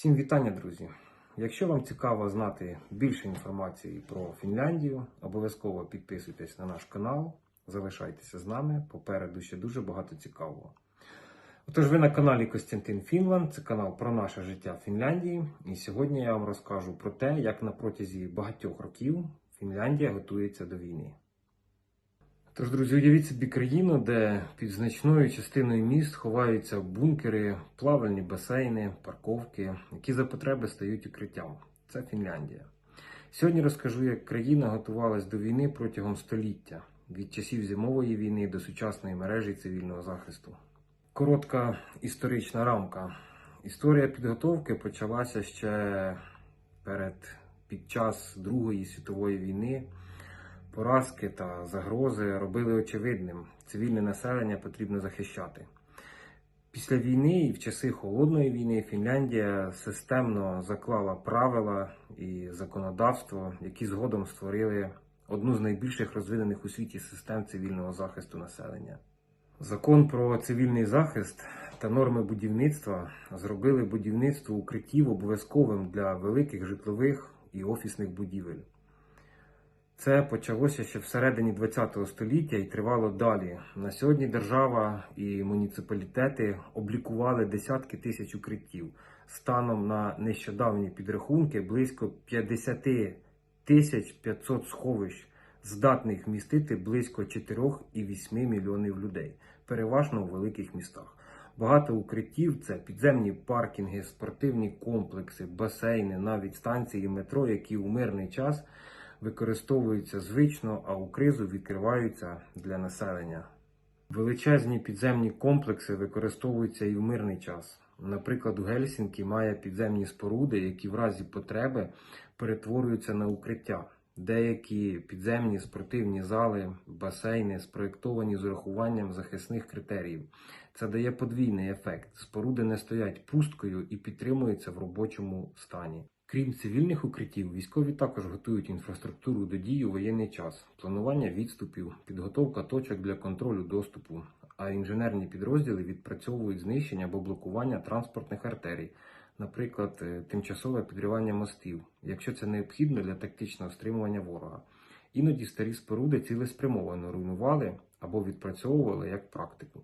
Всім вітання, друзі! Якщо вам цікаво знати більше інформації про Фінляндію, обов'язково підписуйтесь на наш канал, залишайтеся з нами. Попереду ще дуже багато цікавого. Отож, ви на каналі Костянтин Фінланд, це канал про наше життя в Фінляндії. І сьогодні я вам розкажу про те, як на протязі багатьох років Фінляндія готується до війни. Тож, друзі, уявіть собі країну, де під значною частиною міст ховаються бункери, плавальні басейни, парковки, які за потреби стають укриттям. Це Фінляндія. Сьогодні розкажу, як країна готувалась до війни протягом століття, від часів зимової війни до сучасної мережі цивільного захисту. Коротка історична рамка. Історія підготовки почалася ще перед під час Другої світової війни. Поразки та загрози робили очевидним, цивільне населення потрібно захищати. Після війни і в часи холодної війни Фінляндія системно заклала правила і законодавство, які згодом створили одну з найбільших розвинених у світі систем цивільного захисту населення. Закон про цивільний захист та норми будівництва зробили будівництво укриттів обов'язковим для великих житлових і офісних будівель. Це почалося ще всередині ХХ століття і тривало далі. На сьогодні держава і муніципалітети облікували десятки тисяч укриттів. Станом на нещодавні підрахунки близько 50 тисяч 500 сховищ, здатних вмістити близько 4,8 мільйонів людей, переважно у великих містах. Багато укриттів це підземні паркінги, спортивні комплекси, басейни, навіть станції метро, які у мирний час використовуються звично, а у кризу відкриваються для населення. Величезні підземні комплекси використовуються і в мирний час. Наприклад, у Гельсінкі має підземні споруди, які в разі потреби перетворюються на укриття. Деякі підземні спортивні зали, басейни спроєктовані з урахуванням захисних критеріїв. Це дає подвійний ефект. Споруди не стоять пусткою і підтримуються в робочому стані. Крім цивільних укриттів, військові також готують інфраструктуру до дій у воєнний час, планування відступів, підготовка точок для контролю доступу, а інженерні підрозділи відпрацьовують знищення або блокування транспортних артерій, наприклад, е, тимчасове підривання мостів, якщо це необхідно для тактичного стримування ворога. Іноді старі споруди цілеспрямовано руйнували або відпрацьовували як практику.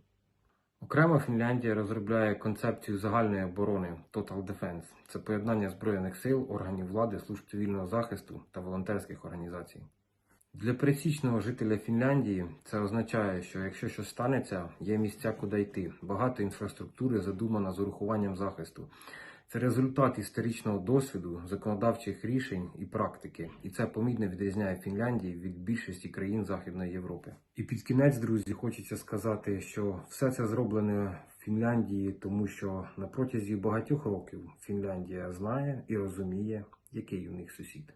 Окремо Фінляндія розробляє концепцію загальної оборони Total Defense. Це поєднання збройних сил, органів влади, служб цивільного захисту та волонтерських організацій. Для пересічного жителя Фінляндії це означає, що якщо щось станеться, є місця, куди йти. Багато інфраструктури задумано з урахуванням захисту. Це результат історичного досвіду, законодавчих рішень і практики, і це помітно відрізняє Фінляндію від більшості країн Західної Європи. І під кінець, друзі, хочеться сказати, що все це зроблене в Фінляндії, тому що на протязі багатьох років Фінляндія знає і розуміє, який у них сусід.